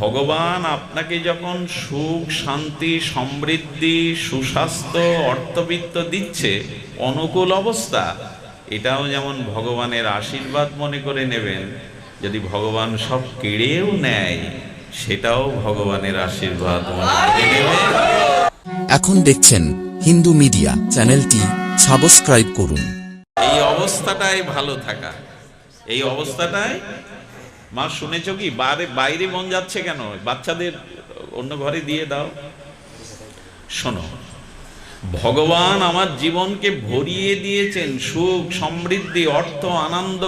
ভগবান আপনাকে যখন সুখ শান্তি সমৃদ্ধি সুস্বাস্থ্য অর্থবিত্ত দিচ্ছে অনুকূল অবস্থা এটাও যেমন ভগবানের আশীর্বাদ মনে করে নেবেন যদি ভগবান সব কেড়েও নেয় সেটাও ভগবানের আশীর্বাদ মনে করে নেবেন। এখন দেখছেন হিন্দু মিডিয়া চ্যানেলটি সাবস্ক্রাইব করুন। এই অবস্থাটাই ভালো থাকা। এই অবস্থাটাই মা শুনেছ কি? বাইরে বাইরে মন যাচ্ছে কেন? বাচ্চাদের অন্য ঘরে দিয়ে দাও। শোনো, ভগবান আমার জীবনকে ভরিয়ে দিয়েছেন। সুখ, সমৃদ্ধি, অর্থ, আনন্দ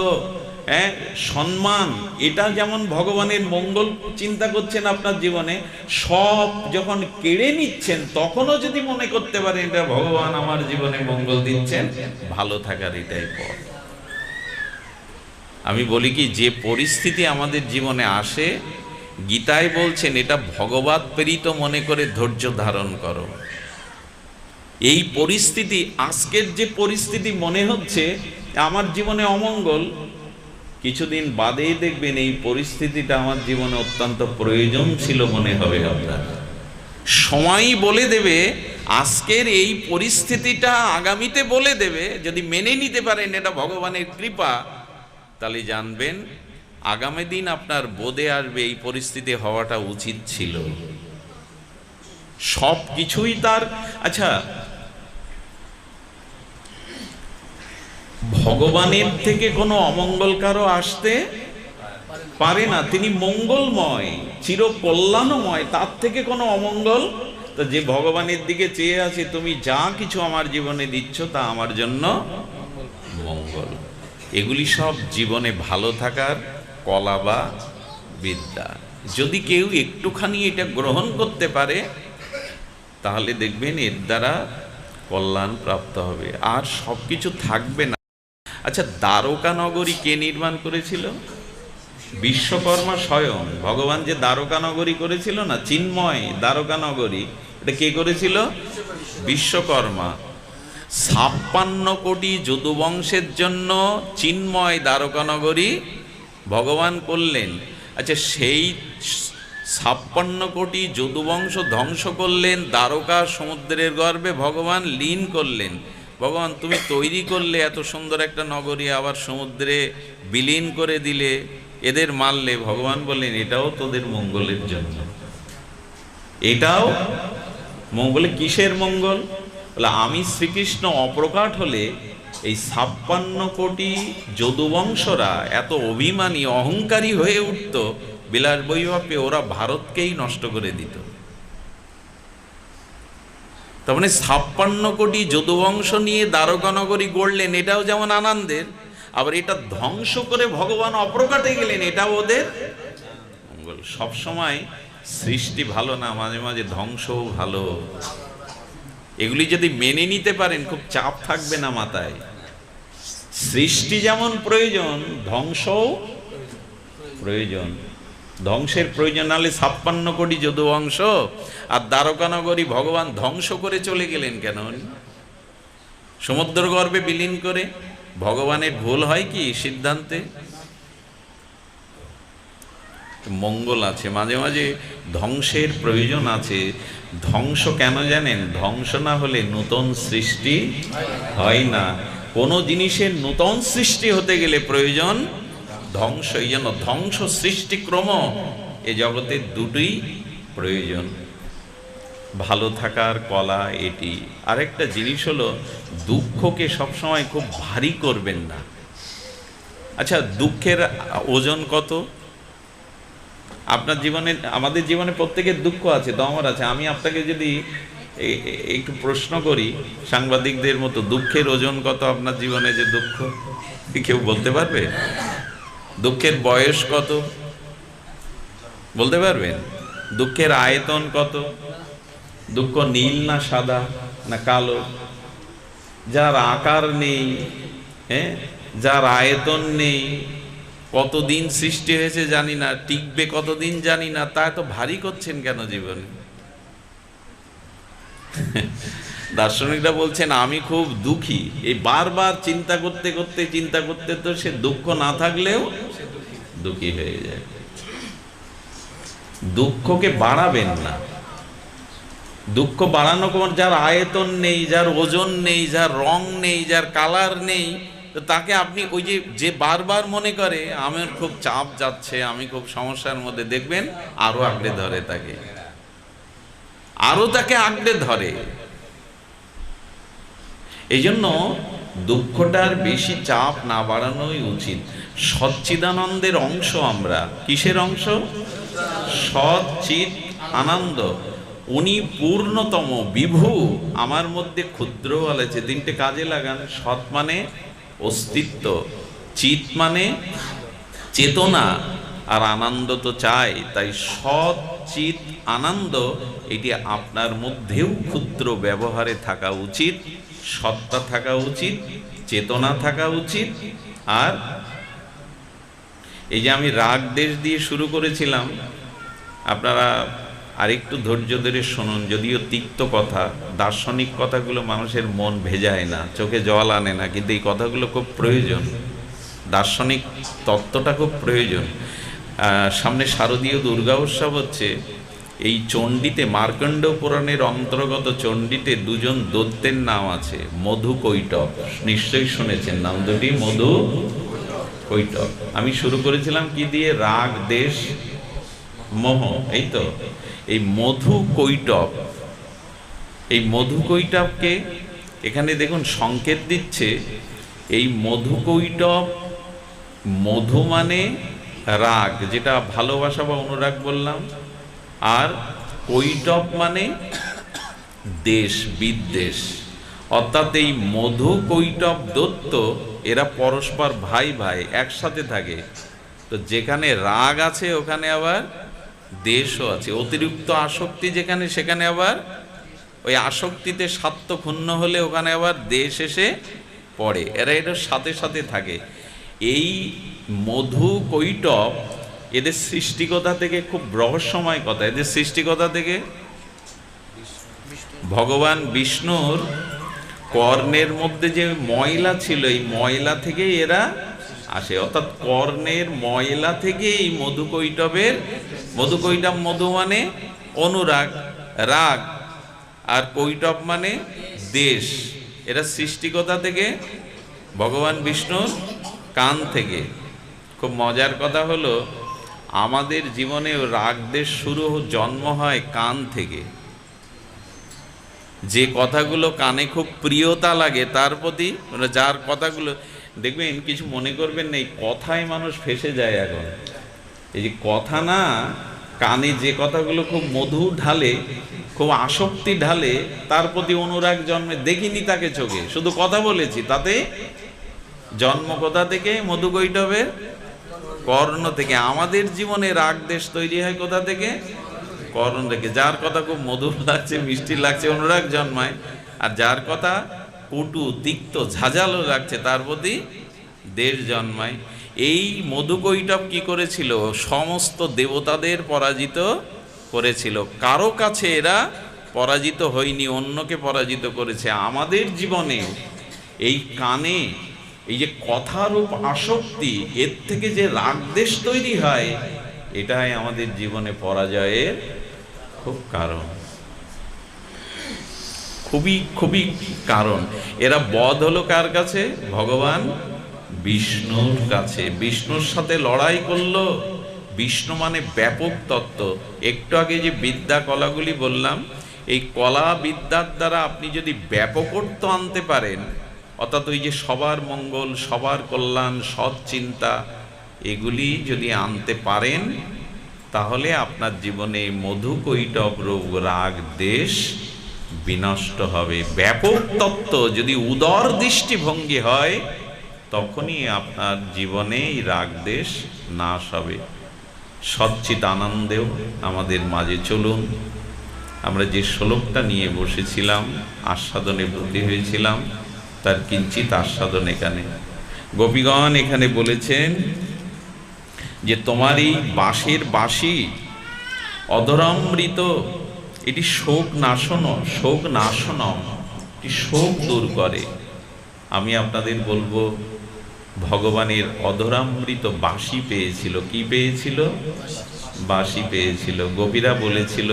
হ্যাঁ সম্মান। এটা যেমন ভগবানের মঙ্গল চিন্তা করছেন আপনার জীবনে, সব যখন কেড়ে নিচ্ছেন, তখনও যদি মনে করতে পারেন, এটা ভগবান আমার জীবনে মঙ্গল দিচ্ছেন, ভালো থাকার এটাই পথ। আমি বলি কি, যে পরিস্থিতি আমাদের জীবনে আসে, গীতায় বলছেন, এটা ভগবত প্রেরিত মনে করে ধৈর্য ধারণ করো। এই পরিস্থিতি, আজকের যে পরিস্থিতি মনে হচ্ছে, আমার জীবনে অমঙ্গল। কিছুদিন বাদেই দেখবেন, এই পরিস্থিতিটা আমার জীবনে অত্যন্ত প্রয়োজন ছিল মনে হবে আপনার। সময়ই বলে দেবে, আজকের এই পরিস্থিতিটা আগামীতে বলে দেবে, যদি মেনে নিতে পারেন, এটা ভগবানের কৃপা। তাহলে জানবেন, আগামী দিন আপনার বোধে আসবে এই পরিস্থিতি হওয়াটা উচিত ছিল। সব কিছুই তার আচ্ছা ভগবানের থেকে কোনো অমঙ্গল কারও আসতে পারে না। তিনি মঙ্গলময় চির কল্যাণময় তার থেকে কোনো অমঙ্গল? তো যে ভগবানের দিকে চেয়ে আছে, তুমি যা কিছু আমার জীবনে দিচ্ছ তা আমার জন্য এগুলি সব জীবনে ভালো থাকার কলা বা বিদ্যা। যদি কেউ একটুখানি এটা গ্রহণ করতে পারে, তাহলে দেখবেন এর দ্বারা কল্যাণ প্রাপ্ত হবে। আর সব কিছু থাকবে না। আচ্ছা দ্বারকা নগরী কে নির্মাণ করেছিল? বিশ্বকর্মা স্বয়ং। ভগবান যে দ্বারকা নগরী করেছিল না, চিন্ময় দ্বারকা নগরী, এটা কে করেছিল? বিশ্বকর্মা। ছাপ্পান্ন কোটি যদুবংশের জন্য চিন্ময় দ্বারকানগরী ভগবান করলেন। আচ্ছা সেই ছাপ্পান্ন কোটি যদুবংশ ধ্বংস করলেন, দ্বারকা সমুদ্রের গর্ভে ভগবান লীন করলেন। ভগবান, তুমি তৈরি করলে এত সুন্দর একটা নগরী, আবার সমুদ্রে বিলীন করে দিলে, এদের মারলে। ভগবান বললেন, এটাও তোদের মঙ্গলের জন্য। এটাও মঙ্গলে, কিসের মঙ্গল? বলে আমি শ্রীকৃষ্ণ অপ্রকাট হলে এই ছাপ্পান্ন কোটি যদুবংশরা এত অভিমানী, অহংকারী হয়ে উঠত, বিলাস বৈভবে ওরা ভারতকেই নষ্ট করে দিত। তার মানে ছাপ্পান্ন কোটি যদুবংশ নিয়ে দ্বারকানগরী গড়লেন, এটাও যেমন আনন্দের, আবার এটা ধ্বংস করে ভগবান অপ্রকাটে গেলেন, এটাও ওদের সবসময় সৃষ্টি ভালো না, মাঝে মাঝে ধ্বংসও ভালো। এগুলি যদি মেনে নিতে পারেন, খুব চাপ থাকবে না মাথায়। সৃষ্টি যেমন প্রয়োজন, ধ্বংসও প্রয়োজন। ধ্বংসের প্রয়োজন নালে ছাপ্পান্ন কোটি যদু অংশ আর দ্বারকানগরী ভগবান ধ্বংস করে চলে গেলেন কেন? সমুদ্র গর্ভে বিলীন করে ভগবানের ভুল হয় কি সিদ্ধান্তে? মঙ্গল আছে, মাঝে মাঝে ধ্বংসের প্রয়োজন আছে। ধ্বংস কেন জানেন? ধ্বংস না হলে নূতন সৃষ্টি হয় না। কোনো জিনিসের নূতন সৃষ্টি হতে গেলে প্রয়োজন ধ্বংস, এই জন্য ধ্বংস সৃষ্টিক্রম এ জগতে দুটোই প্রয়োজন। ভালো থাকার কলা এটি। আরেকটা জিনিস হলো, দুঃখকে সবসময় খুব ভারী করবেন না। আচ্ছা দুঃখের ওজন কত? আপনার জীবনে, আমাদের জীবনে প্রত্যেকের দুঃখ আছে তো আমার আছে। আমি আপনাকে যদি একটু প্রশ্ন করি, সাংবাদিকদের মতো দুঃখের ওজন কত আপনার জীবনে যে দুঃখ? কেউ বলতে পারবে? দুঃখের বয়স কত? বলতে পারবেন? দুঃখের আয়তন কত? দুঃখ নীল না সাদা না কালো? যার আকার নেই হ্যাঁ? যার আয়তন নেই কতদিন সৃষ্টি হয়েছে জানি না, টিকবে কতদিন জানি না, তা এত ভারী করছেন কেন জীবনে? দার্শনিকরা বলছেন, আমি খুব দুঃখী। এই বারবার চিন্তা করতে করতে, চিন্তা করতে তো সে দুঃখ না থাকলেও দুঃখী হয়ে যায়। দুঃখকে বাড়াবেন না। দুঃখ বাড়ানো কোন যার আয়তন নেই, যার ওজন নেই, যার রং নেই, যার কালার নেই তো তাকে আপনি ওই যে যে বারবার মনে করে, আমার খুব চাপ যাচ্ছে, আমি খুব সমস্যার মধ্যে। দেখবেন আরও আঁকড়ে ধরে তাকে। আরও তাকে আঁকড়ে ধরে। এই জন্য দুঃখটার বেশি চাপ না বাড়ানোই উচিত। সচ্চিদানন্দের অংশ আমরা। কিসের অংশ? সচ্চিত আনন্দ। উনি পূর্ণতম বিভু। আমার মধ্যে ক্ষুদ্র বলেছে তিনটে কাজে লাগান, সৎ মানে অস্তিত্ব। চিত মানে চেতনা, আর আনন্দ তো চাই। তাই সৎ, চিত, আনন্দ, এটি আপনার মধ্যেও ক্ষুদ্র ব্যবহারে থাকা উচিত, সত্তা থাকা উচিত, চেতনা থাকা উচিত, আর এই যে আমি রাগ দেশ দিয়ে শুরু করেছিলাম, আপনারা আরেকটু ধৈর্য ধরে শুনুন, যদিও তিক্ত কথা, দার্শনিক কথাগুলো মানুষের মন ভেজায় না, চোখে জল আনে না, কিন্তু এই কথাগুলো খুব প্রয়োজন। দার্শনিক তত্ত্বটা খুব প্রয়োজন। সামনে শারদীয় দুর্গা উৎসব হচ্ছে, এই চণ্ডীতে, মার্কণ্ড পুরাণের অন্তর্গত চণ্ডীতে দুজন দৈত্যের নাম আছে, মধু কৈটক। নিশ্চয়ই শুনেছেন নাম দুটি, মধু কৈটক। আমি শুরু করেছিলাম কি দিয়ে? রাগ, দেশ, মোহ, এই তো। এই মধু কৈটব, এই মধু কৈটবকে এখানে দেখুন সংকেত দিচ্ছে, এই মধু কৈটব মধু মানে রাগ, যেটা ভালোবাসা বা অনুরাগ বললাম, আর কৈটব মানে দেশ, বিদ্বেষ। অর্থাৎ এই মধু কৈটব দত্ত, এরা পরস্পর ভাই ভাই, একসাথে থাকে। তো যেখানে রাগ আছে, ওখানে আবার দেশও আছে। অতিরিক্ত আসক্তি যেখানে, সেখানে আবার ওই আসক্তিতে স্বার্থ ক্ষুণ্ণ হলে ওখানে আবার দেশ এসে পড়ে। এরা এটার সাথে সাথে থাকে। এই মধু কৈটব এদের সৃষ্টিকতা থেকে খুব রহস্যময় কথা। এদের সৃষ্টিকতা থেকে ভগবান বিষ্ণুর কর্ণের মধ্যে যে ময়লা ছিল, এই ময়লা থেকে এরা আসে। অর্থাৎ কর্ণের ময়লা থেকে এই মধুকৈটবের মধুকৈটব মধু মানে অনুরাগ, রাগ, আর কৈটব মানে দেশ। এরা সৃষ্টিকতা থেকে, ভগবান বিষ্ণুর কান থেকে। খুব মজার কথা হলো, আমাদের জীবনে রাগ দেশ শুরু জন্ম হয় কান থেকে। যে কথাগুলো কানে খুব প্রিয়তা লাগে, তার প্রতি মানে যার কথাগুলো দেখবেন, কিছু মনে করবেন না, এই কথায় মানুষ ফেসে যায় এখন। এই যে কথা না, কানে যে কথাগুলো খুব মধু ঢালে, খুব আসক্তি ঢালে, তার প্রতি অনুরাগ জন্মে, দেখিনি তাকে চোখে। শুধু কথা বলেছি, তাতে জন্ম কোথা থেকে? মধু কৈটবের কর্ণ থেকে। আমাদের জীবনে রাগ দেশ তৈরি হয় কোথা থেকে? কর্ণ থেকে। যার কথা খুব মধুর লাগছে, মিষ্টি লাগছে, অনুরাগ জন্মায়। আর যার কথা কটু, তিক্ত, ঝাঁঝালো লাগছে তার প্রতি দেশ জন্মায়। এই মধুকৈটব কি করেছিল? সমস্ত দেবতাদের পরাজিত করেছিল। কারও কাছে এরা পরাজিত হয়নি, অন্যকে পরাজিত করেছে। আমাদের জীবনে এই কানে, এই যে কথারূপ আসক্তি, এর থেকে যে রাগদেশ তৈরি হয়, এটাই আমাদের জীবনে পরাজয়ের খুব কারণ। খুবই খুবই কারণ। এরা বধ হলো কার কাছে? ভগবান বিষ্ণুর কাছে। বিষ্ণুর সাথে লড়াই করল। বিষ্ণু মানে ব্যাপক তত্ত্ব। একটু আগে যে বিদ্যা কলাগুলি বললাম, এই কলা বিদ্যার দ্বারা আপনি যদি ব্যাপকত্ব আনতে পারেন, অর্থাৎ ওই যে সবার মঙ্গল, সবার কল্যাণ, সৎ চিন্তা, এগুলি যদি আনতে পারেন, তাহলে আপনার জীবনে মধু কৈটব রোগ, রাগ, দেশ বিনষ্ট হবে। ব্যাপক তত্ত্ব, যদি উদর দৃষ্টিভঙ্গি হয়, তখনই আপনার জীবনে এই রাগ দেশ নাশ হবে। সচ্চিত আনন্দেও আমাদের মাঝে চলুন। আমরা যে শ্লোকটা নিয়ে বসেছিলাম, আস্বাদনে ব্রতী হয়েছিলাম, তার কিঞ্চিত আস্বাদন এখানে। গোপীগণ এখানে বলেছেন যে তোমার এই বাঁশের বাঁশি অধরামৃত এটি শোক নাশন, শোক নাশনম। এটি শোক দূর করে। আমি আপনাদের বলব, ভগবানের অধরামৃত বাঁশি পেয়েছিল। কি পেয়েছিল? বাসি পেয়েছিল। গোপীরা বলেছিল,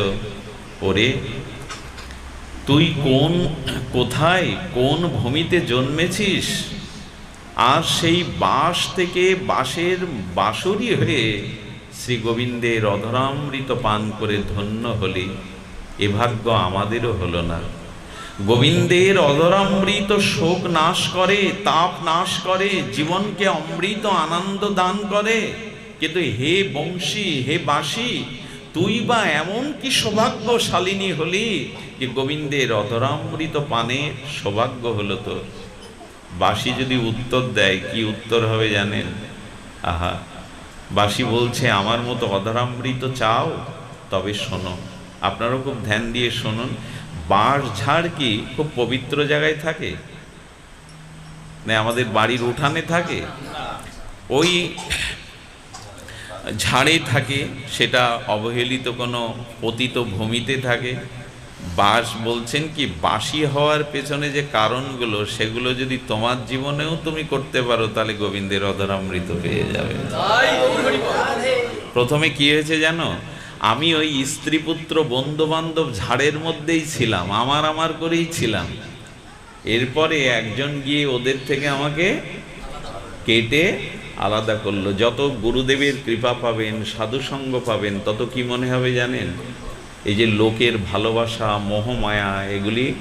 ওরে, তুই কোন, কোথায়, কোন ভূমিতে জন্মেছিস? আর সেই বাঁশ থেকে বাঁশের বাঁশরি হয়ে শ্রী গোবিন্দের অধরামৃত পান করে ধন্য হলি। এ ভাগ্য আমাদেরও হলো না। গোবিন্দের অদরামৃত শোক নাশ করে, তাপ নাশ করে, জীবনকে অমৃত আনন্দ দান করে। কিন্তু হে বংশী, হে বাসী, তুই বা এমন কি সৌভাগ্যশালিনী হলি যে গোবিন্দের অধরামৃত পানে সৌভাগ্য হলো তোর? বাসি যদি উত্তর দেয়, কি উত্তর হবে জানেন? আহা, বাসি বলছে, আমার মতো অধরামৃত চাও? তবে শোনো আপনারাও খুব ধ্যান দিয়ে শুনুন। বাঁশ ঝাড় কি খুব পবিত্র জায়গায় থাকে? না, আমাদের বাড়ির উঠানে থাকে? ওই ঝাড়ে থাকে, সেটা অবহেলিত কোনো পতিত ভূমিতে থাকে। বাস বলছেন কি বাসি হওয়ার পেছনে যে কারণগুলো, সেগুলো যদি তোমার জীবনেও তুমি করতে পারো, তাহলে গোবিন্দের অধরামৃত পেয়ে যাবে। প্রথমে কি হয়েছে জানো? আমি ওই স্ত্রী পুত্র বন্ধু বান্ধব ঝাড়ের মধ্যেই ছিলাম, আমার আমার করেই ছিলাম। এরপরে একজন গিয়ে ওদের থেকে আমাকে কেটে আলাদা করল। যত গুরুদেবের কৃপা পাবেন, সাধুসঙ্গ পাবেন, তত কি মনে হবে জানেন? এই যে লোকের ভালোবাসা, মোহমায়া, এগুলি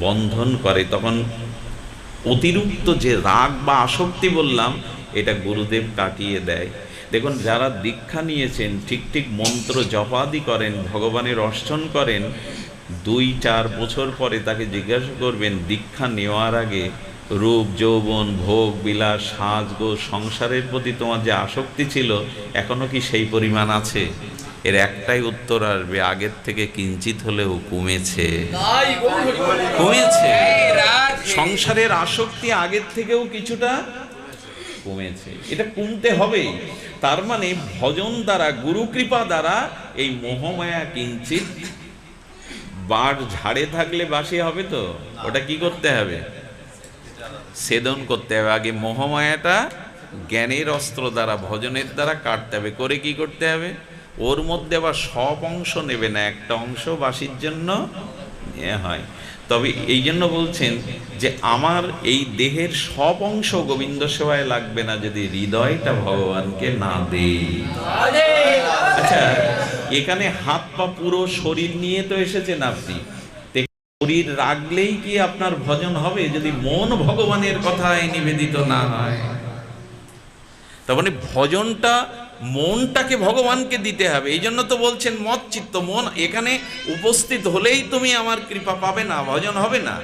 বন্ধন করে। তখন অতিরিক্ত যে রাগ বা আসক্তি বললাম, এটা গুরুদেব কাটিয়ে দেয়। দেখুন যারা দীক্ষা নিয়েছেন ঠিক ঠিক মন্ত্র জপাদি করেন ভগবানের অর্চন করেন দুই চার বছর পরে তাকে জিজ্ঞাসা করবেন দীক্ষা নেওয়ার আগে রূপ যৌবন ভোগ বিলাস সাজগো সংসারের প্রতি তোমার যে আসক্তি ছিল এখনও কি সেই পরিমাণ আছে? এর একটাই উত্তর আসবে আগের থেকে কিঞ্চিত হলেও কমেছে। কমেছে। সংসারের আসক্তি আগের থেকেও কিছুটা কমেছে। এটা কমতে হবেই। তার মানে ভজন দ্বারা, গুরু কৃপা দ্বারা এই মোহমায়া কিঞ্চিত বাড় ঝাড়ে থাকলে বাসি হবে তো? ওটা কি করতে হবে? সেদন করতে হবে। আগে মোহমায়াটা জ্ঞানের অস্ত্র দ্বারা, ভজনের দ্বারা কাটতে হবে। করে কি করতে হবে? ওর মধ্যে আবার সব অংশ নেবে না, একটা অংশ বাসির জন্য হয়। তবে এই জন্য বলছেন যে আমার এই দেহের সব অংশ গোবিন্দ সেবায় লাগবে না যদি হৃদয়টা ভগবানকে না দেই আচ্ছা এখানে হাত পা পুরো শরীর নিয়ে তো এসেছেন আপনি। শরীর রাখলেই কি আপনার ভজন হবে যদি মন ভগবানের কথায় নিবেদিত না হয়? তার মানে ভজনটা মনটাকে ভগবানকে দিতে হবে। এই জন্য তো বলছেন মত চিত্ত, মন এখানে উপস্থিত হলেই তুমি আমার কৃপা পাবে না, ভজন হবে না।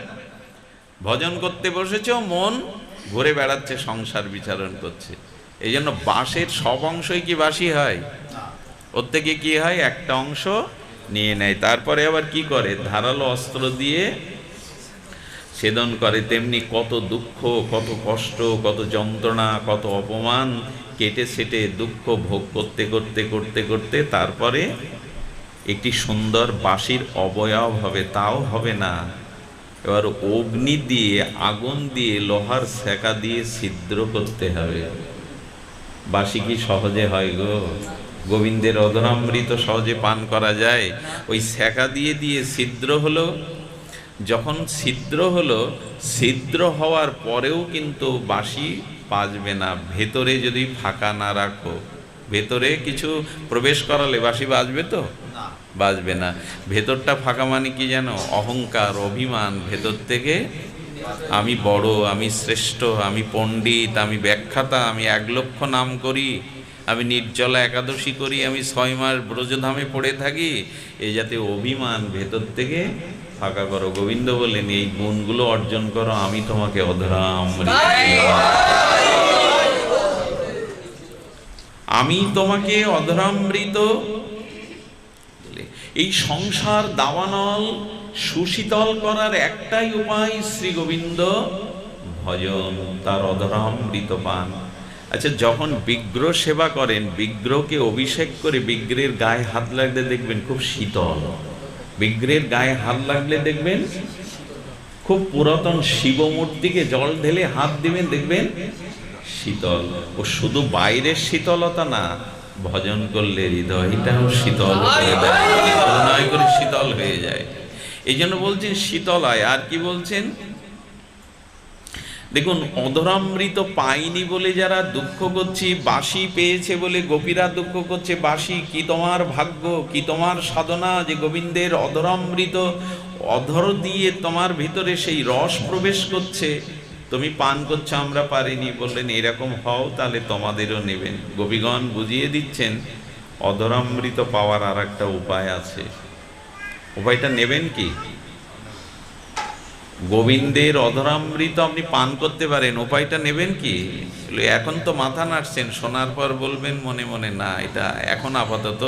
ভজন করতে বসেছ, মন ঘুরে বেড়াচ্ছে, সংসার বিচারণ করছে। এই জন্য বাঁশের সব অংশই কি বাসি হয়? ওর থেকে কি হয়? একটা অংশ নিয়ে নেয়। তারপরে আবার কি করে? ধারালো অস্ত্র দিয়ে ছেদন করে। তেমনি কত দুঃখ, কত কষ্ট, কত যন্ত্রণা, কত অপমান কেটে সেটে দুঃখ ভোগ করতে করতে করতে করতে তারপরে একটি সুন্দর বাঁশির অবয়ব হবে, তাও হবে না। এবার অগ্নি দিয়ে, আগুন দিয়ে, লোহার সেকা দিয়ে ছিদ্র করতে হবে। বাসি কি সহজে হয় গো? গোবিন্দের অধরামৃত সহজে পান করা যায়। ওই সেকা দিয়ে দিয়ে ছিদ্র হলো, যখন ছিদ্র হলো, ছিদ্র হওয়ার পরেও কিন্তু বাসি বাজবে না। ভেতরে যদি ফাঁকা না রাখো ভেতরে কিছু প্রবেশ করালে বাসি বাজবে তো? বাজবে না। ভেতরটা ফাঁকা মানে কি জানো? অহংকার অভিমান। ভেতর থেকে আমি বড় আমি শ্রেষ্ঠ আমি পণ্ডিত আমি ব্যাখ্যাতা আমি এক লক্ষ নাম করি আমি নির্জলা একাদশী করি আমি ছয় মাস ব্রজধামে পড়ে থাকি এই যাতে অভিমান ভেতর থেকে ফাঁকা করো। গোবিন্দ বলেন এই গুণগুলো অর্জন করো আমি তোমাকে অধরাম আমি তোমাকে অধরামৃত এই সংসার দাবানল সুশীতল করার একটাই উপায় শ্রী গোবিন্দ, ভজন তার অধরামৃত পান। আচ্ছা যখন বিগ্রহ সেবা করেন, বিগ্রহকে অভিষেক করে বিগ্রহের গায়ে হাত লাগলে দেখবেন খুব শীতল। বিগ্রহের গায়ে হাত লাগলে দেখবেন খুব পুরাতন শিব মূর্তিকে জল ঢেলে হাত দিবেন, দেখবেন শীতল। ও শুধু বাইরের শীতলতা না ভজন করলে হৃদয়টাও শীতল হয়ে দেয় করে শীতল হয়ে যায়। এই জন্য বলছেন শীতলায়। আর কি বলছেন? দেখুন অধরামৃত পাইনি বলে যারা দুঃখ করছি বাসি পেয়েছে বলে গোপীরা দুঃখ করছে বাসি কি তোমার ভাগ্য কি তোমার সাধনা যে গোবিন্দের অধরামৃত অধর দিয়ে তোমার ভিতরে সেই রস প্রবেশ করছে? তুমি পান করছ, আমরা পারিনি। বললেন, এরকম হও, তাহলে তোমাদেরও নেবেন। গোপীগণ বুঝিয়ে দিচ্ছেন, অধরামৃত পাওয়ার আর একটা উপায় আছে। উপায়টা নেবেন কি? গোবিন্দের অধরামৃত আপনি পান করতে পারেন, উপায়টা নেবেন কি? এখন তো মাথা নাড়ছেন। শোনার পর বলবেন মনে মনে, না, এটা এখন আপাতত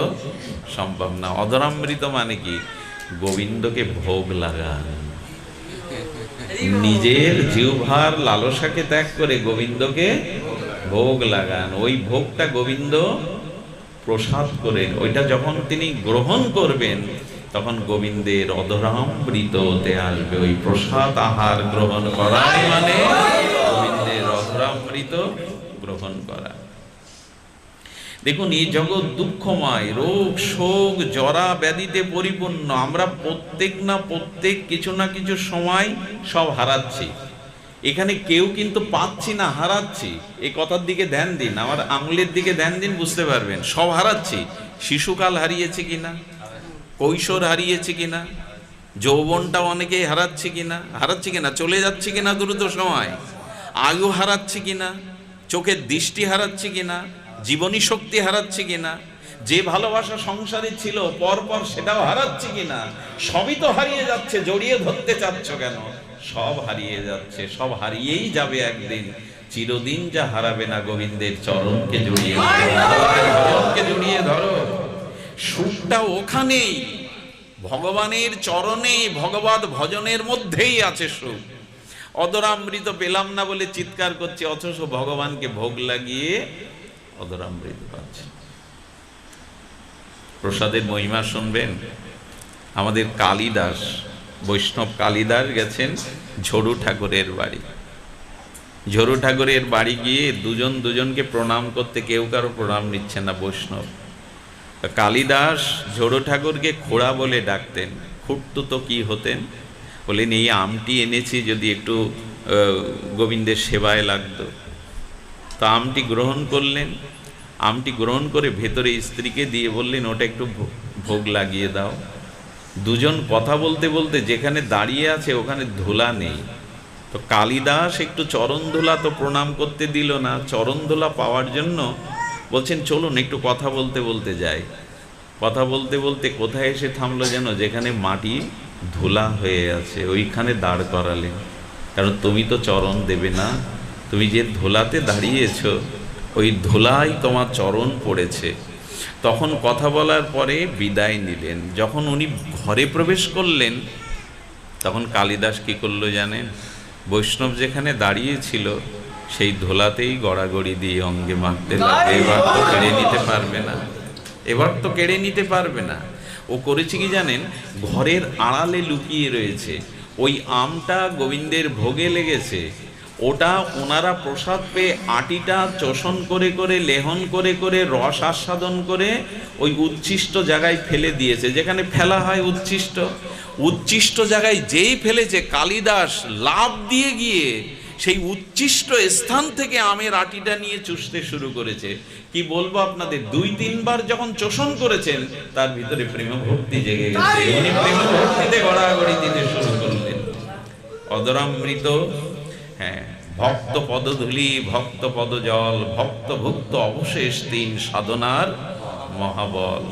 সম্ভব না। অধরামৃত মানে কি? গোবিন্দকে ভোগ লাগান। নিজের জিহ্বার লালসাকে ত্যাগ করে গোবিন্দকে ভোগ লাগান। ওই ভোগটা গোবিন্দ প্রসাদ করেন ওইটা যখন তিনি গ্রহণ করবেন, তখন গোবিন্দের অধরামৃততে আসবে। ওই প্রসাদ আহার গ্রহণ করাই মানে গোবিন্দের অধরামৃত গ্রহণ করা। দেখুন, এই জগৎ দুঃখময়, রোগ, শোক, জরা ব্যাধিতে পরিপূর্ণ। আমরা প্রত্যেক না প্রত্যেক কিছু না কিছু সময় সব হারাচ্ছি। এখানে কেউ কিন্তু পাচ্ছি না, হারাচ্ছি। এই কথার দিকে ধ্যান দিন, আমার আঙুলের দিকে ধ্যান দিন, বুঝতে পারবেন। সব হারাচ্ছি। শিশুকাল হারিয়েছে কিনা? কৈশোর হারিয়েছে কিনা? যৌবনটা অনেকেই হারাচ্ছে কিনা? হারাচ্ছে কিনা? চলে যাচ্ছে কিনা দ্রুত সময়? আয়ু হারাচ্ছে কিনা? চোখের দৃষ্টি হারাচ্ছে কিনা? জীবনী শক্তি হারাচ্ছে কিনা? যে ভালোবাসা সংসারে ছিল, পরপর সেটাও হারাচ্ছে কিনা? সবই তো হারিয়ে যাচ্ছে, জড়িয়ে ধরতে চাচ্ছ কেন? সব হারিয়ে যাচ্ছে, সব হারিয়েই যাবে একদিন। চিরদিন যা হারাবে না গোবিন্দের চরণকে জড়িয়ে জড়িয়ে ধরো। সুখটা ওখানেই, ভগবানের চরণে ভগবত ভজনের মধ্যেই আছে সুখ অদরামৃত পেলাম না বলে চিৎকার করছে, অথচ ভগবানকে ভোগ লাগিয়ে অদরামৃত পাচ্ছে। প্রসাদের মহিমা শুনবেন? আমাদের কালিদাস, বৈষ্ণব কালিদাস গেছেন ঝড়ু ঠাকুরের বাড়ি। ঝড়ু ঠাকুরের বাড়ি গিয়ে দুজন দুজনকে প্রণাম করতে কেউ কারও প্রণাম নিচ্ছে না বৈষ্ণব। কালিদাস ঝোড়ো ঠাকুরকে খোড়া বলে ডাকতেন খুঁটতু তো কি হতেন? বলেন, এই আমটি এনেছি যদি একটু গোবিন্দের সেবায় লাগতো। তা আমটি গ্রহণ করলেন। আমটি গ্রহণ করে ভেতরে স্ত্রীকে দিয়ে বললেন, ওটা একটু ভোগ লাগিয়ে দাও। দুজন কথা বলতে বলতে যেখানে দাঁড়িয়ে আছে ওখানে ধুলা নেই। তো কালিদাস একটু চরণ ধুলা তো প্রণাম করতে দিল না। চরণ ধুলা পাওয়ার জন্য বলছেন, চলুন একটু কথা বলতে বলতে যাই। কথা বলতে বলতে কোথায় এসে থামলো যেন? যেখানে মাটি ধুলা হয়ে আছে, ওইখানে দাঁড় করালেন। কারণ তুমি তো চরণ দেবে না তুমি যে ধোলাতে দাঁড়িয়েছো ওই ধোলাই তোমার চরণ পড়েছে। তখন কথা বলার পরে বিদায় নিলেন। যখন উনি ঘরে প্রবেশ করলেন তখন কালিদাস কি করল জানেন? বৈষ্ণব যেখানে দাঁড়িয়েছিল সেই ধোলাতেই গড়াগড়ি দিয়ে অঙ্গে মারতে লাগে এবার তো কেড়ে নিতে পারবে না। এবার তো কেড়ে নিতে পারবে না। ও করেছে কি জানেন? ঘরের আড়ালে লুকিয়ে রয়েছে। ওই আমটা গোবিন্দের ভোগে লেগেছে। ওটা ওনারা প্রসাদ পেয়ে আটিটা চোষণ করে করে, লেহন করে করে, রস আস্বাদন করে ওই উচ্ছিষ্ট জায়গায় ফেলে দিয়েছে। যেখানে ফেলা হয় উচ্ছিষ্ট। উচ্ছিষ্ট জায়গায় যেই ফেলেছে, কালিদাস লাভ দিয়ে গিয়ে সেই উচ্ছিষ্ট স্থান থেকে আমের আটিটা নিয়ে চুষতে শুরু করেছে। কি বলব আপনাদের? দুই, তিনবার যখন চোষণ করেছেন, তার ভিতরে প্রেম ভক্তি জেগে গেছে। উনি প্রেম ভক্তিতে গড়াগড়ি দিতে শুরু করলেন। অদরামৃত হ্যাঁ ভক্ত পদধূলি ভক্ত পদজল ভক্ত ভুক্ত অবশেষ তিন সাধনার মহাবল।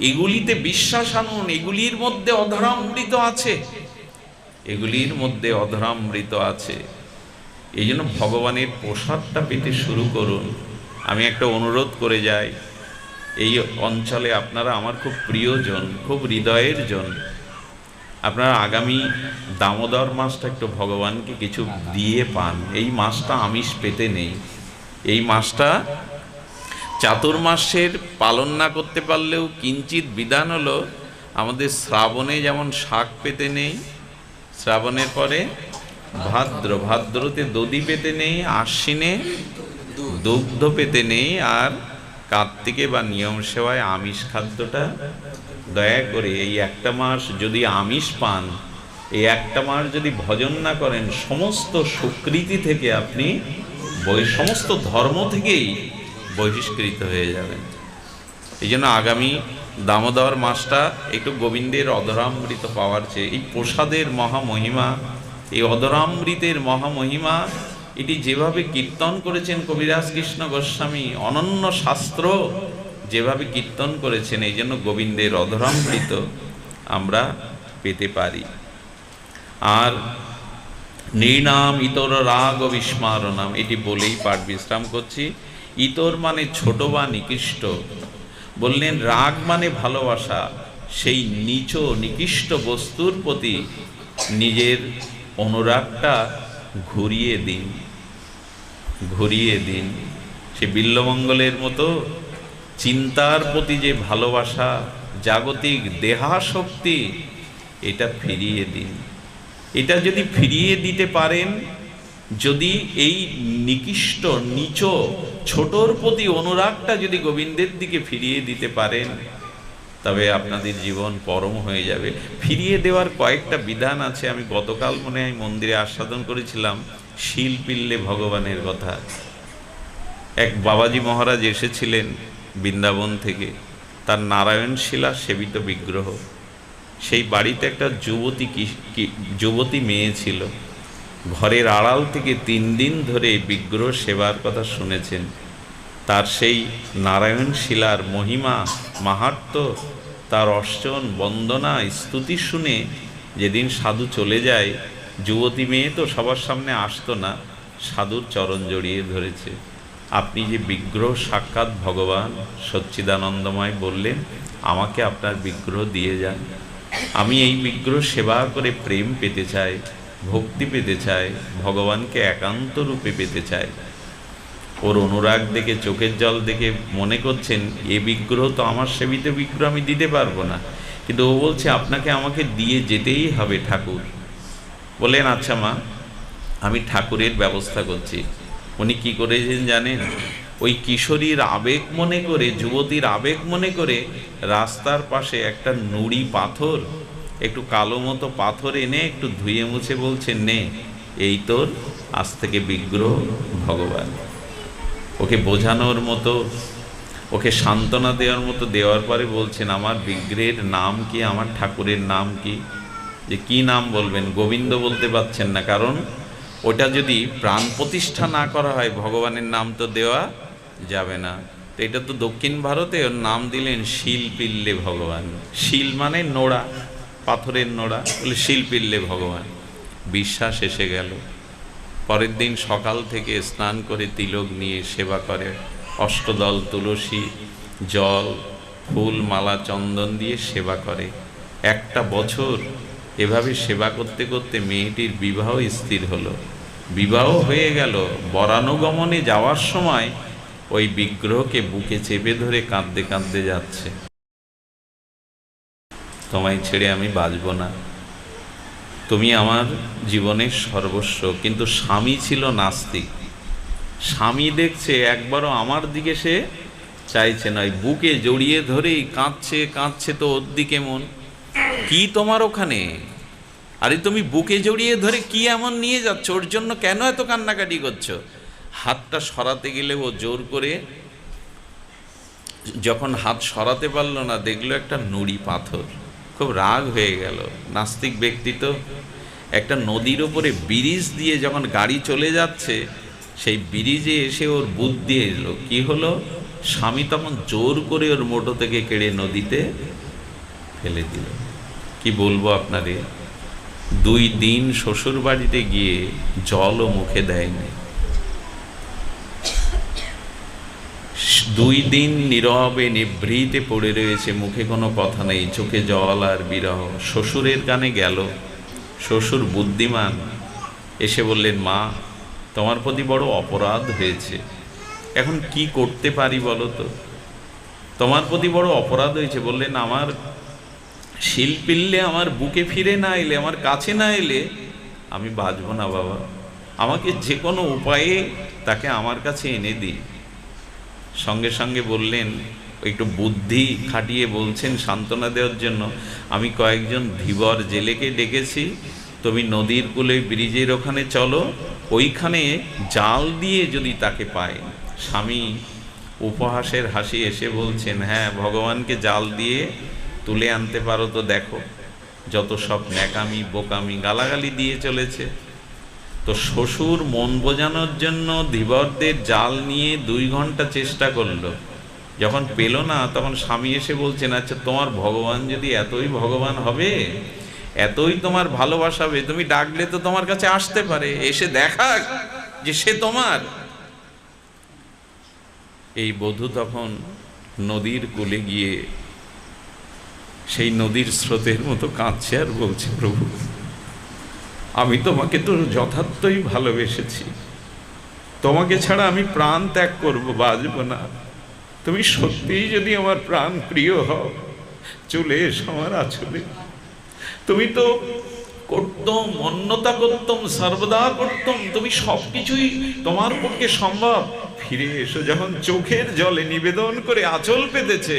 এগুলিতে বিশ্বাস আনুন এগুলির মধ্যে অধরামৃত আছে। এগুলির মধ্যে অধরামৃত আছে। এই জন্য ভগবানের প্রসাদটা পেতে শুরু করুন। আমি একটা অনুরোধ করে যাই। এই অঞ্চলে আপনারা আমার খুব প্রিয়জন, খুব হৃদয়ের জন। আপনারা আগামী দামোদর মাসটা একটু ভগবানকে কিছু দিয়ে পান। এই মাসটা আমিষ পেতে নেই। এই মাসটা চাতুর্মাসের পালন না করতে পারলেও কিঞ্চিত বিধান হলো, আমাদের শ্রাবণে যেমন শাক পেতে নেই, শ্রাবণের পরে ভাদ্র, ভাদ্রতে দধি পেতে নেই, আশ্বিনে দুগ্ধ পেতে নেই, আর কার্তিকে বা নিয়ম সেবায় আমিষ খাদ্যটা দয়া করে এই একটা মাস যদি আমিষ পান, এই একটা মাস যদি ভজন না করেন, সমস্ত সুকৃতি থেকে আপনি বই, সমস্ত ধর্ম থেকেই বহিষ্কৃত হয়ে যাবেন। এই জন্য আগামী দামোদর মাসটা একটু গোবিন্দের অধরামৃত পাওয়ার চেয়ে, এই প্রসাদের মহামহিমা, এই অধরামৃতের মহামহিমা, এটি যেভাবে কীর্তন করেছেন কবিরাজ কৃষ্ণ গোস্বামী, অনন্য শাস্ত্র যেভাবে কীর্তন করেছেন, এই জন্য গোবিন্দের অধরামৃত আমরা পেতে পারি। আর নির্নাম ইতর রাগ ও বিস্মারণাম, এটি বলেই পাঠ বিশ্রাম করছি। ইতর মানে ছোট বা নিকৃষ্ট। বললেন, রাগ মানে ভালোবাসা। সেই নিচ নিকৃষ্ট বস্তুর প্রতি নিজের অনুরাগটা ঘুরিয়ে দিন ঘুরিয়ে দিন। সে বিল্লমঙ্গলের মতো চিন্তার প্রতি যে ভালোবাসা, জাগতিক দেহাশক্তি এটা ফিরিয়ে দিন। এটা যদি ফিরিয়ে দিতে পারেন, যদি এই নিকৃষ্ট, নিচ, ছোটর প্রতি অনুরাগটা যদি গোবিন্দের দিকে ফিরিয়ে দিতে পারেন, তবে আপনাদের জীবন পরম হয়ে যাবে। ফিরিয়ে দেওয়ার কয়েকটা বিধান আছে। আমি গতকাল মনে হয় মন্দিরে আস্বাদন করেছিলাম, শিল পিল্লে ভগবানের কথা। এক বাবাজি মহারাজ এসেছিলেন বৃন্দাবন থেকে তার নারায়ণ শিলা সেবিত বিগ্রহ। সেই বাড়িতে একটা যুবতী যুবতী মেয়ে ছিল। ঘরের আড়াল থেকে তিন দিন ধরে বিগ্রহ সেবার কথা শুনেছেন। তার সেই নারায়ণ শিলার মহিমা, মাহাত্ম, তার অর্চন, বন্দনা, স্তুতি শুনে যেদিন সাধু চলে যায়, যুবতী মেয়ে তো সবার সামনে আসতো না, সাধুর চরণ জড়িয়ে ধরেছে। আপনি যে বিগ্রহ সাক্ষাৎ ভগবান সচ্চিদানন্দময় বললেন, আমাকে আপনার বিগ্রহ দিয়ে যান। আমি এই বিগ্রহ সেবা করে প্রেম পেতে চাই, ভক্তি পেতে চাই, ভগবানকে একান্ত রূপে পেতে চাই। ওর অনুরাগ দেখে, চোখের জল দেখে মনে করছেন, এ বিগ্রহ তো আমার সেবিত বিগ্রহ, আমি দিতে পারব না। কিন্তু ও বলছে, আপনাকে আমাকে দিয়ে যেতেই হবে ঠাকুর। বললেন আচ্ছা মা, আমি ঠাকুরের ব্যবস্থা করছি। উনি কি করেছেন জানেন? ওই কিশোরীর আবেগ মনে করে, যুবতীর আবেগ মনে করে রাস্তার পাশে একটা নুড়ি পাথর, একটু কালো মতো পাথর এনে একটু ধুয়ে মুছে বলছেন নে, এই তোর আজ থেকে বিগ্রহ ভগবান। ওকে বোঝানোর মতো, ওকে সান্ত্বনা দেওয়ার মতো দেওয়ার পরে বলছেন, আমার বিগ্রহের নাম কি? আমার ঠাকুরের নাম কি? যে কি নাম বলবেন? গোবিন্দ বলতে পারছেন না, কারণ ওটা যদি প্রাণ প্রতিষ্ঠা না করা হয়, ভগবানের নাম তো দেওয়া যাবে না। তো এটা তো দক্ষিণ ভারতে ওর নাম দিলেন শিল পিল্লে ভগবান। শিল মানে নোড়া, পাথরের নোড়া, বলে শিল পিল্লে ভগবান। বিশ্বাস এসে গেল। পরের দিন সকাল থেকে স্নান করে তিলক নিয়ে সেবা করে। অষ্টদল তুলসী, জল, ফুল, মালা, চন্দন দিয়ে সেবা করে। একটা বছর এভাবে সেবা করতে করতে মেয়েটির বিবাহ স্থির হলো। বিবাহ হয়ে গেল। বরানুগমনে যাওয়ার সময় ওই বিগ্রহকে বুকে চেপে ধরে কাঁদতে কাঁদতে যাচ্ছে। তোমায় ছেড়ে আমি বাঁচব না। তুমি আমার জীবনের সর্বস্ব। কিন্তু স্বামী ছিল নাস্তিক। স্বামী দেখছে একবারও আমার দিকে সে চাইছে না। বুকে জড়িয়ে ধরেই কাঁদছে কাঁদছে তো ওর দিকে মন। কি তোমার ওখানে? আরে তুমি বুকে জড়িয়ে ধরে কি এমন নিয়ে যাচ্ছ? ওর জন্য কেন এত কান্নাকাটি করছ? হাতটা সরাতে গেলে ও জোর করে যখন হাত সরাতে পারল না, দেখল একটা নুড়ি পাথর। খুব রাগ হয়ে গেল। নাস্তিক ব্যক্তি তো একটা নদীর ওপরে ব্রিজ দিয়ে যখন গাড়ি চলে যাচ্ছে, সেই ব্রিজে এসে ওর বুধ দিয়ে এলো। কি হলো? স্বামী তখন জোর করে ওর মোটো থেকে কেড়ে নদীতে ফেলে দিল। কি বলব আপনাদের? দুই দিন শ্বশুর বাড়িতে গিয়ে জলও মুখে দেয়নি। দুই দিন নীরবে নিভৃতে পড়ে রয়েছে, মুখে কোনো কথা নেই, চোখে জল আর বিরহ। শ্বশুরের গানে গেল, শ্বশুর বুদ্ধিমান। এসে বললেন, মা, তোমার প্রতি বড় অপরাধ হয়েছে। এখন কি করতে পারি বলো তো? তোমার প্রতি বড় অপরাধ হয়েছে। বললেন, আমার শিল্পিল্লে আমার বুকে ফিরে না এলে, আমার কাছে না এলে, আমি বাঁচবো না বাবা। আমাকে যে কোনো উপায়ে তাকে আমার কাছে এনে দিই সঙ্গে সঙ্গে বললেন, একটু বুদ্ধি খাটিয়ে বলছেন সান্ত্বনা দেওয়ার জন্য, আমি কয়েকজন ধীবর জেলেকে ডেকেছি, তুমি নদীর কূলে ব্রিজের ওখানে চলো, ওইখানে জাল দিয়ে যদি তাকে পায়। স্বামী উপহাসের হাসি এসে বলছেন হ্যাঁ ভগবানকে জাল দিয়ে তুলে আনতে পারো তো দেখো, যত সব ন্যাকামি, বোকামি, গালাগালি দিয়ে চলেছে। তো শ্বশুর মন বোঝানোর জন্য ধীবরদের জাল নিয়ে দুই ঘণ্টা চেষ্টা করল। যখন পেল না, তখন স্বামী এসে বলছেন আচ্ছা তোমার ভগবান যদি এতই ভগবান হবে, এতই তোমার ভালোবাসাবে তুমি ডাকলে তো তোমার কাছে আসতে পারে। এসে দেখা যে সে তোমার। এই বধূ তখন নদীর কূলে গিয়ে সেই নদীর স্রোতের মতো কাঁদছে আর বলছে, প্রভু, আমি তোমাকে তো যথার্থই ভালোবেসেছি। তোমাকে ছাড়া আমি প্রাণ ত্যাগ করব, বাজব না। তুমি সত্যিই যদি আমার প্রাণ প্রিয় হও, চলে এসো আমার আছলে তুমি তো করতম অন্যতা করতম সর্বদা করতম তুমি সব কিছুই তোমার পক্ষে সম্ভব। ফিরে এসো যখন চোখের জলে নিবেদন করে আঁচল পেতেছে।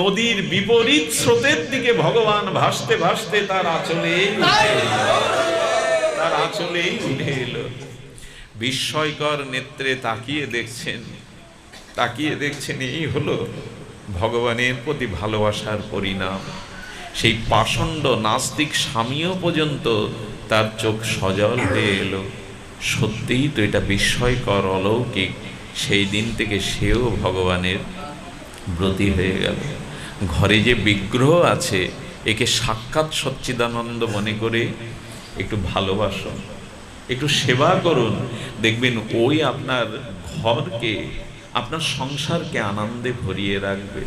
নদীর বিপরীত স্রোতের দিকে ভগবান ভাসতে ভাসতে তার আঁচলে তার আঁচলেই উঠে এলো। বিস্ময়কর নেত্রে তাকিয়ে দেখছেন তাকিয়ে দেখছেন এই হলো ভগবানের প্রতি ভালোবাসার পরিণাম। সেই পাষণ্ড নাস্তিক স্বামীও পর্যন্ত তার চোখ সজল হয়ে এলো। সত্যিই তো এটা বিস্ময়কর অলৌকিক। সেই দিন থেকে সেও ভগবানের ব্রতী হয়ে গেল। ঘরে যে বিগ্রহ আছে, একে সাক্ষাৎ সচ্চিদানন্দ মনে করে একটু ভালোবাসুন, একটু সেবা করুন। দেখবেন ওই আপনার ঘরকে, আপনার সংসারকে আনন্দে ভরিয়ে রাখবে।